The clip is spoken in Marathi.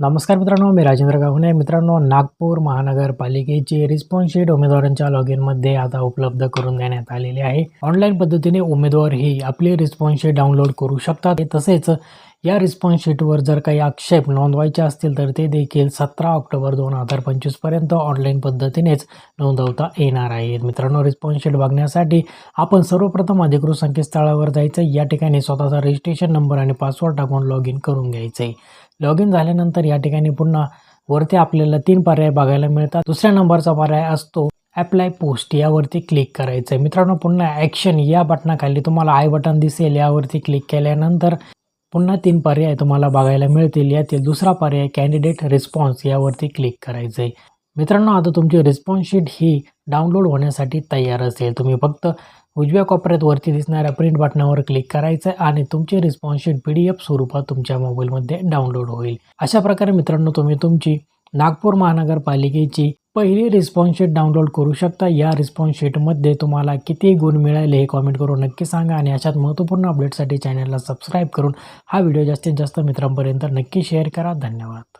नमस्कार मित्रांनो मी राजेंद्र गावणे. मित्रांनो नागपूर महानगरपालिकेची रिस्पॉन्स शीट उमेदवारांच्या लॉग इनमध्ये आता उपलब्ध करून देण्यात आलेली आहे. ऑनलाईन पद्धतीने उमेदवार ही आपली रिस्पॉन्स शीट डाउनलोड करू शकतात. तसेच या रिस्पॉन्स शीटवर जर काही आक्षेप नोंदवायचे असतील तर ते देखील सतरा ऑक्टोबर दोन हजार पंचवीसपर्यंत ऑनलाईन पद्धतीनेच नोंदवता येणार आहेत. मित्रांनो रिस्पॉन्स शीट बघण्यासाठी आपण सर्वप्रथम अधिकृत संकेतस्थळावर जायचं. या ठिकाणी स्वतःचा रजिस्ट्रेशन नंबर आणि पासवर्ड टाकून लॉग इन करून घ्यायचं. आहे लॉग इन झाल्यानंतर या ठिकाणी पुन्हा वरती आपल्याला तीन पर्याय बघायला मिळतात. दुसऱ्या नंबरचा पर्याय असतो ॲप्लाय पोस्ट यावरती क्लिक करायचं. आहे मित्रांनो पुन्हा ॲक्शन या बटनाखाली तुम्हाला आय बटन दिसेल. यावरती क्लिक केल्यानंतर पुन्हा तीन पर्याय तुम्हाला बघायला मिळतील. यातील दुसरा पर्याय कॅन्डिडेट रिस्पॉन्स यावरती क्लिक करायचं आहे मित्रांनो आता तुमची रिस्पॉन्स शीट ही डाउनलोड होण्यासाठी तयार असेल. तुम्ही फक्त उजव्या कोपऱ्यात वरती दिसणाऱ्या प्रिंट बटनावर क्लिक करायचं आहे आणि तुमची response sheet P D F स्वरूपात तुमच्या मोबाईलमध्ये डाउनलोड होईल. अशा प्रकारे मित्रांनो तुम्ही तुमची नागपूर महानगरपालिकेची पहिली रिस्पॉन्स शीट डाउनलोड करू शकता. या रिस्पॉन्स शीटमध्ये तुम्हाला किती गुण मिळाले हे कॉमेंट करून नक्की सांगा आणि अशात महत्त्वपूर्ण अपडेटसाठी चॅनलला सबस्क्राईब करून हा व्हिडिओ जास्तीत जास्त मित्रांपर्यंत नक्की शेअर करा. धन्यवाद.